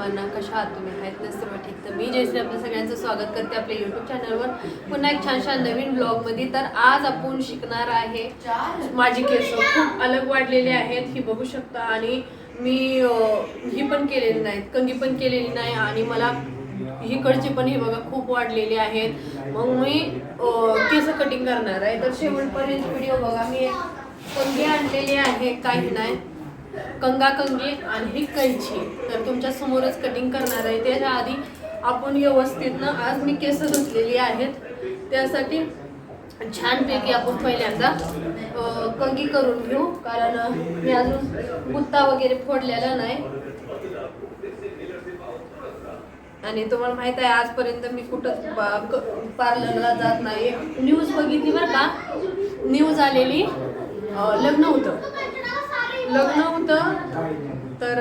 सर्वांना कशा आहात तुम्ही? आहेत ना सर्व ठीक? तर मी जयश्री आपल्या सगळ्यांचं स्वागत करते आपल्या युट्यूब चॅनलवर पुन्हा एक छान छान नवीन ब्लॉगमध्ये तर आज आपण शिकणार आहे माझी केस. खूप अलग वाढलेले आहेत ही बघू शकता. आणि मी ही पण केलेली नाहीत कंगी पण केलेली नाही. आणि मला इकडची पण ही बघा खूप वाढलेली आहेत. मग मी केस कटिंग करणार आहे. तर शेवटपर्यंत व्हिडिओ बघा. मी कंगी आणलेली आहे. काही नाही. कंगा कंगी आणि ही कैची तर तुमच्या समोरच कटिंग करणार आहे. त्याच्या आधी आपण व्यवस्थित ना आज मी केस धुतलेली आहेत. त्यासाठी छानपैकी आपण पहिल्यांदा कंगी करून घेऊ. कारण मी अजून गुत्ता वगैरे फोडलेला नाही. आणि तुम्हाला माहीत आहे आजपर्यंत मी कुठं पार्लरला जात नाही न्यूज बघितली बरं का? न्यूज आलेली लग्न होतं. लग्न होतं तर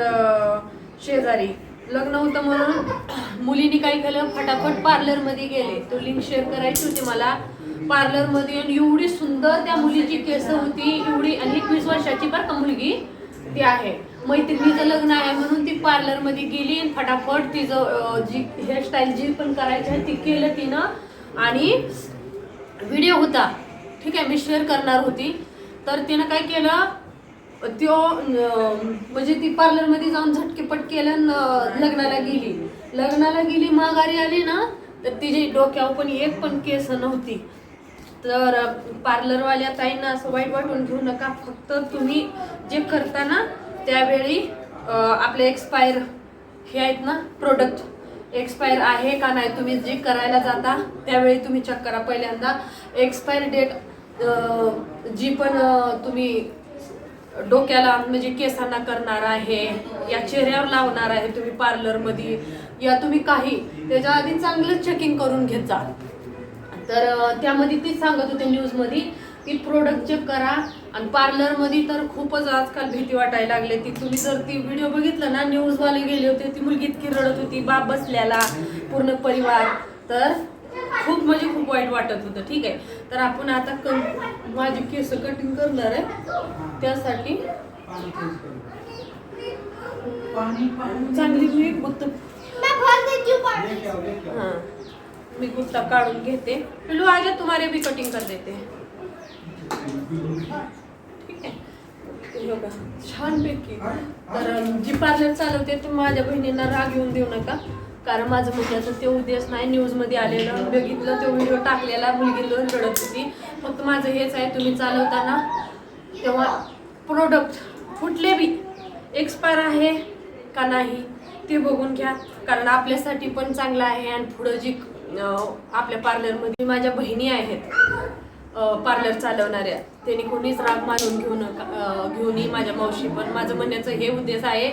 शेजारी. लग्न होतं म्हणून मुलीने काय केलं? फटाफट पार्लरमध्ये गेले. तो लिंक शेअर करायची होती मला. पार्लरमध्ये येऊन एवढी सुंदर त्या मुलीची केस होती एवढी आणि एकवीस वर्षाची बरं का मुलगी ती आहे. मैत्रिणीचं लग्न आहे म्हणून ती पार्लरमध्ये गेली आणि फटाफट तिचं जी हेअरस्टाईल जी पण करायची आहे ती केलं तिनं. आणि व्हिडिओ होता. ठीक आहे मी शेअर करणार होती. तर तिनं काय केलं? त्यो म्हणजे ती पार्लरमध्ये जाऊन झटकेपट केलं लग्नाला गेली. लग्नाला गेली माघारी आली ना तर तिची डोक्यावर पण एक पण केस नव्हती. तर पार्लरवाल्या ताईंना असं वाईट वाटून घेऊ नका फक्त तुम्ही जे करता ना त्यावेळी आपले एक्सपायर हे आहेत ना प्रोडक्ट एक्सपायर आहे का नाही तुम्ही जे करायला जाता त्यावेळी तुम्ही चेक करा पहिल्यांदा. एक्सपायर डेट जी पण तुम्ही डोक्याला म्हणजे केसांना करणार आहे या चेहऱ्यावर लावणार आहे तुम्ही पार्लरमध्ये या तुम्ही काही त्याच्या आधी चांगलंच चेकिंग करून घेत जा. तर त्यामध्ये तीच सांगत होते न्यूजमध्ये ती प्रोडक्ट चेक करा. आणि पार्लरमध्ये तर खूपच आजकाल भीती वाटायला लागली. ती तुम्ही जर ती व्हिडिओ बघितलं ना न्यूजवाले गेले होते ती मुलगी इतकी रडत होती बाप बसल्याला पूर्ण परिवार. तर खूप म्हणजे खूप वाईट वाटत होतं. ठीक आहे. तर आपण आता क माझी केस कटिंग करणार आहे. त्यासाठी चांगली मी गुत्त हां. मी गुत्ता काढून घेते. पिलू आज तुम्हाला भी कटिंग कर देते. ठीक आहे. बघा छानपैकी. तर जी पार्लर चालवते ते माझ्या बहिणींना राग येऊन देऊ नका. कारण माझं मुद्द्याचं ते उद्देश नाही. न्यूजमध्ये आलेलं बघितलं तो व्हिडिओ टाकलेला मुलगी दोन रडत होती. फक्त माझं हेच आहे तुम्ही चालवताना तेव्हा प्रोडक्ट कुठले बी. एक्सपायर आहे का नाही ते बघून घ्या. कारण आपल्यासाठी पण चांगलं आहे आणि पुढं जी आपल्या पार्लरमध्ये माझ्या बहिणी आहेत पार्लर चालवणाऱ्या त्यांनी कोणीच राग मानून घेऊ नका माझ्या मावशी पण माझं म्हणण्याचं हे उद्देश आहे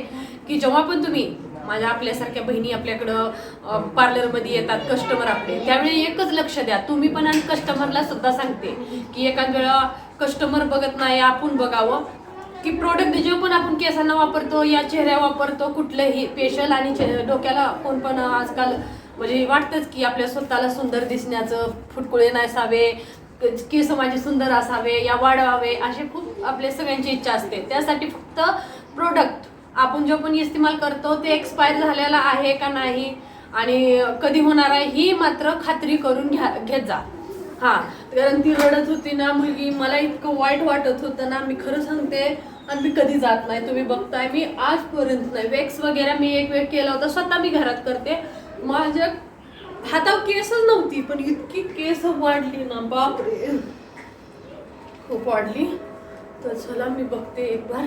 की जेव्हा पण तुम्ही माझ्या आपल्यासारख्या बहिणी आपल्याकडं पार्लरमध्ये येतात कस्टमर आपले. त्यावेळी एकच लक्ष द्या. तुम्ही पण आणि कस्टमरला सुद्धा सांगते की एखाद वेळा कस्टमर बघत नाही आपण बघावं. की प्रोडक्ट जे पण आपण केसांना वापरतो या चेहऱ्या वापरतो कुठलंही फेशल आणि डोक्याला कोण पण आजकाल म्हणजे वाटतंच की आपल्या स्वतःला सुंदर दिसण्याचं फुटकुळे नसावे केस माझे सुंदर असावे या वाढवावे असे खूप आपल्या सगळ्यांची इच्छा असते. त्यासाठी फक्त प्रोडक्ट आपण जो पण इस्तेमाल करतो ते एक्सपायर झालेला आहे का नाही आणि कधी होणार आहे ही मात्र खात्री करून घ्या घेत जा. हा कारण ती रडत होती ना मुलगी मला इतकं वाईट वाटत होतं ना मी खरं सांगते आणि मी कधी जात नाही तुम्ही बघताय मी आजपर्यंत नाही. वेक्स वगैरे मी एक वेळ केला होता स्वतः मी घरात करते. माझ्या हातावर केसच नव्हती पण इतकी केस वाढली ना बापरे. खूप वाढली. तर चला मी बघते एक बार.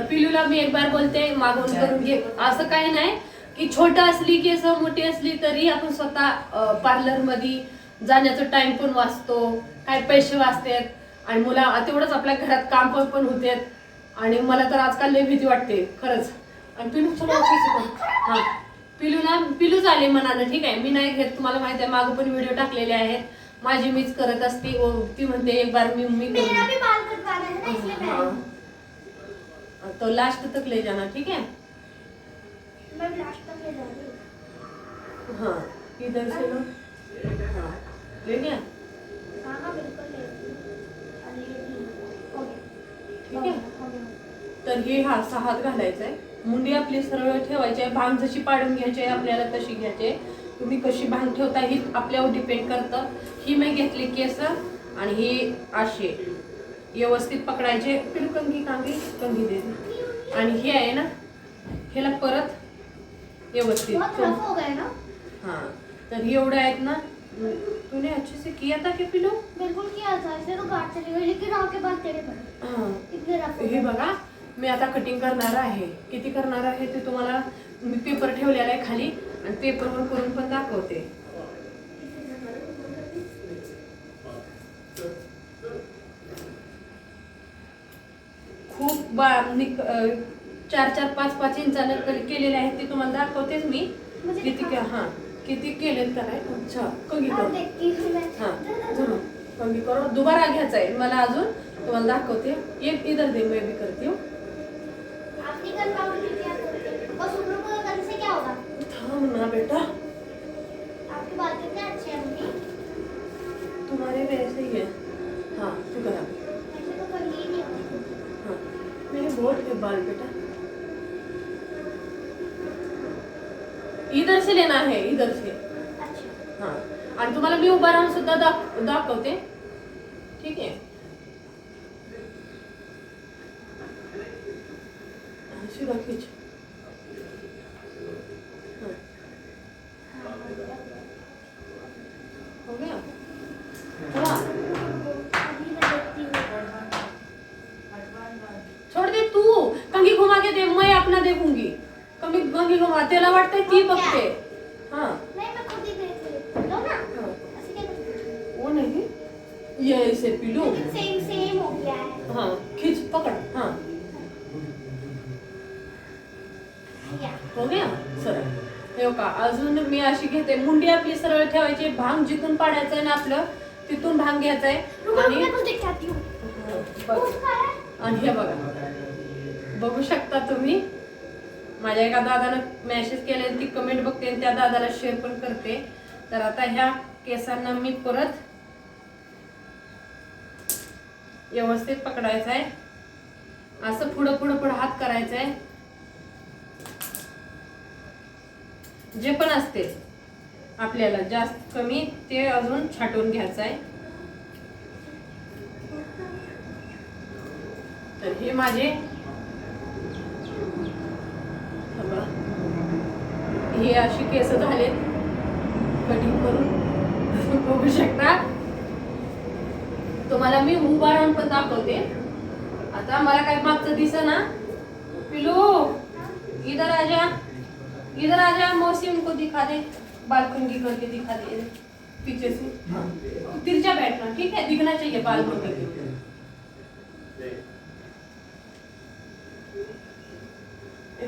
पिलूला मी एक बार बोलते मागवून करून घे. असं काही नाही की छोटं असली केस मोठी असली तरी आपण स्वतः पार्लरमध्ये जाण्याचा टाइम पण वाचतो काय पैसे वाचतात आणि मुला तेवढंच आपल्या घरात काम पण पण होतात. आणि मला तर आजकाल लय भीती वाटते खरंच. आणि पिलू हा. पिलू ना पिलूच आले मनानं ठीक आहे. मी नाही घेत तुम्हाला माहिती आहे मागं पण व्हिडिओ टाकलेले आहेत. माझी मीच करत असते ती म्हणते एक बार मी मी। तो लास्ट तक ले जाना ठीक है? हाँ इधर से लो। हाँ ले गया? ठीक आहे तर हे हा हात घालायचा आहे मुंडी आपली सरळ ठेवायची आहे भांग जशी पाडून घ्यायची आहे आपल्याला तशी घ्यायची आहे. तुम्ही कशी भांग ठेवता ही आपल्यावर डिपेंड करतं. ही मी घेतली केस आणि ही अशी व्यवस्थित पकडायचे फिर कंगी कांगी कंगी दे. आणि हे आहे ना ह्याला परत व्यवस्थित हो हाँ. तर एवढे आहेत ना तूने अच्छे से किया था कि पिलो? बिल्कुल किया था इसलिए तो गार्ड चली गई लेकिन आपके बाद तेरे पड़े हाँ. इतने रफ हो। बघा मी आता कटिंग करणार आहे. किती करणार आहे ते तुम्हाला मी पेपर ठेवलेला आहे खाली आणि पेपरवर करून पण दाखवते खूप बा निक- चार चार पाच पाच इंचानं क- केलेले आहेत ते तुम्हाला दाखवतेच मी. मुझे किती के? हा किती केलेत तर आहे अच्छा अब करू. हूँ मैं जमा कंगी करू. दुबारा घ्यायचा आहे. मला अजून तुम्हाला दाखवते. एक इधर दे मैं भी करती से लेना है इधर से। अच्छा। हाँ। आणि तुम्हाला मी उभा राहून सुद्धा दाख दाखवते ठीक आहे शिवा खीच हाँ, हो गया? देखती हूँ छोड़ दे तू। कंगी घुमा के दे मैं अपना देखूँगी। कमी कंगी घुमा त्याला वाटतंय ती बघते. हाँ. नहीं मैं खुद ही लो ना. हाँ. ऐसे क्या करते? वो नहीं. ये ऐसे पिलू. लेकिन सेम सेम हो गया है. हाँ खींच पकड़. हाँ. हो गया? सरळ. हे का अजून मी अशी घेते. मुंडी आपली सरळ ठेवायची. भांग जिथून पाडायचं आहे ना आपलं तिथून भांग घ्यायचा रुको आहे मैं आणि हूँ है आणि हे बघा. बघू शकता तुम्ही? माझ्या एका दादानं मेसेज केले ती कमेंट बघते आणि त्या दादाला शेअर पण करते. तर आता ह्या केसांना मी परत व्यवस्थित पकडायचं आहे असं पुढं पुढं पुढं हात करायचा आहे जे पण असते आपल्याला जास्त कमी ते अजून छाटून घ्यायचं आहे तर हे माझे हे अशी केस झालेत. कटिंग करून. बघू शकता. तुम्हाला मी उभा राहून पण दाखवते. आता मला काय मागचं दिस ना पिलू इधर आ जा इधर आ जा मौसी उनको दिखा दे. बालकंगी करके दिखा दे. पीछे से। तिरछा बैठना ठीक है दिखना चाहिए बालकंगी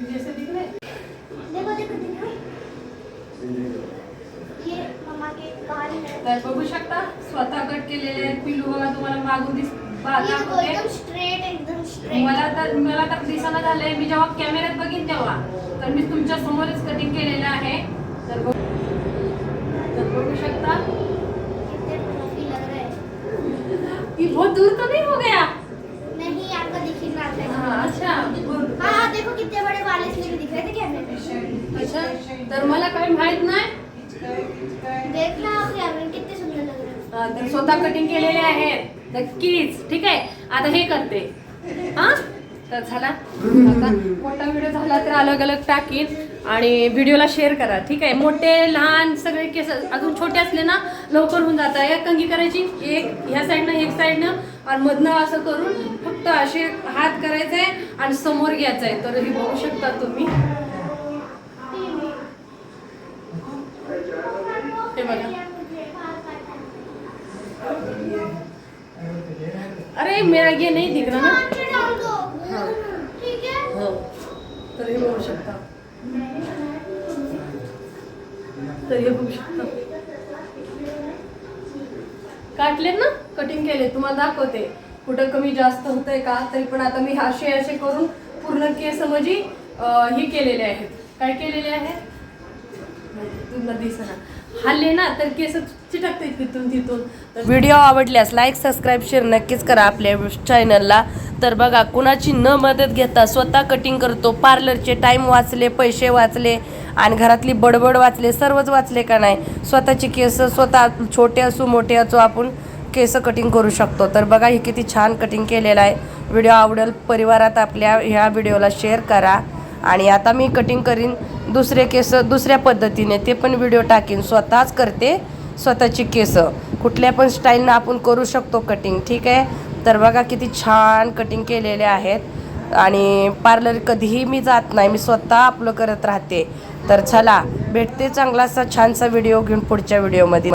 जैसे दिख रहे हैं? देखो देखो देखो ये मम्मा के बाल है तर बघू शकता स्वतः कट केलेले आहेत पिलू बघा तुम्हाला मागून दिस मला तर मला तर दिसाना झालंय मी जेव्हा कॅमेऱ्यात बघीन तेव्हा. तर मी तुमच्या समोरच कटिंग केलेलं आहे. तर बघ- शकता. हैं। ये बहुत दूर तो नहीं हो गया. नहीं आपका दिख ही। रहा अच्छा. हाँ देखो कितने बड़े बाल इसमें भी दिख रहे थे कैमरे में अच्छा तर मला काही माहीत नाही. देखना आप कैमरे में कितने सुंदर लग रहे हैं हा, तर स्वतः कटिंग केलेले आहेत. नक्कीच. ठीक आहे? आता हे करते. हा? तर झाला. आता मोठा व्हिडिओ झाला तर अलग अलग टाकीन आणि व्हिडिओला शेअर करा. ठीक आहे? मोठे लहान सगळे केस अजून छोटे असले ना लवकर होऊन जातात. एक कंगी करायची एक ह्या साईडनं एक साईडनं आणि मधनं असं करून फक्त असे हात करायचे आणि समोर घ्यायचं आहे तर हे बघू शकता तुम्ही. हे बघा. अरे मेरा ये नहीं दिख रहा ना. नीचे हाँ। ठीक है हो तर हे बघू शकता. तर हे बघू शकता. काटले ना? कटिंग केले तुम्हाला दाखवते. कुठं कमी जास्त होतंय का? तरी पण आता मी असे असे करून पूर्ण केस म्हणजे हे केलेले आहेत. काय केलेले आहेत? तुला दिसणार हल्ले ना तर केस चिटकते तिथून तिथून. तर व्हिडिओ आवडल्यास लाईक सबस्क्राईब शेअर नक्कीच करा आपल्या चॅनलला तर बघा कुणाची न मदत घेता स्वतः कटिंग करतो. पार्लरचे टाईम वाचले पैसे वाचले आणि घरातली बडबड वाचले सर्वच वाचले का नाही? स्वतःची केस स्वतः छोटे असो मोठे असो आपण केस कटिंग करू शकतो. तर बघा हे किती छान कटिंग केलेलं आहे. व्हिडिओ आवडेल परिवारात आपल्या ह्या व्हिडिओला शेअर करा. आणि आता मी कटिंग करीन. दुसरे केस दुसऱ्या पद्धतीने ते पण व्हिडिओ टाकीन. स्वतःच करते स्वतःची केस. कुठल्या पण स्टाईलनं आपण करू शकतो कटिंग ठीक आहे? तर बघा किती छान कटिंग केलेले आहेत. आणि पार्लर कधीही मी जात नाही मी स्वतः आपलं करत राहते. तर चला भेटते चांगलासा छानसा व्हिडिओ घेऊन पुढच्या व्हिडिओमध्ये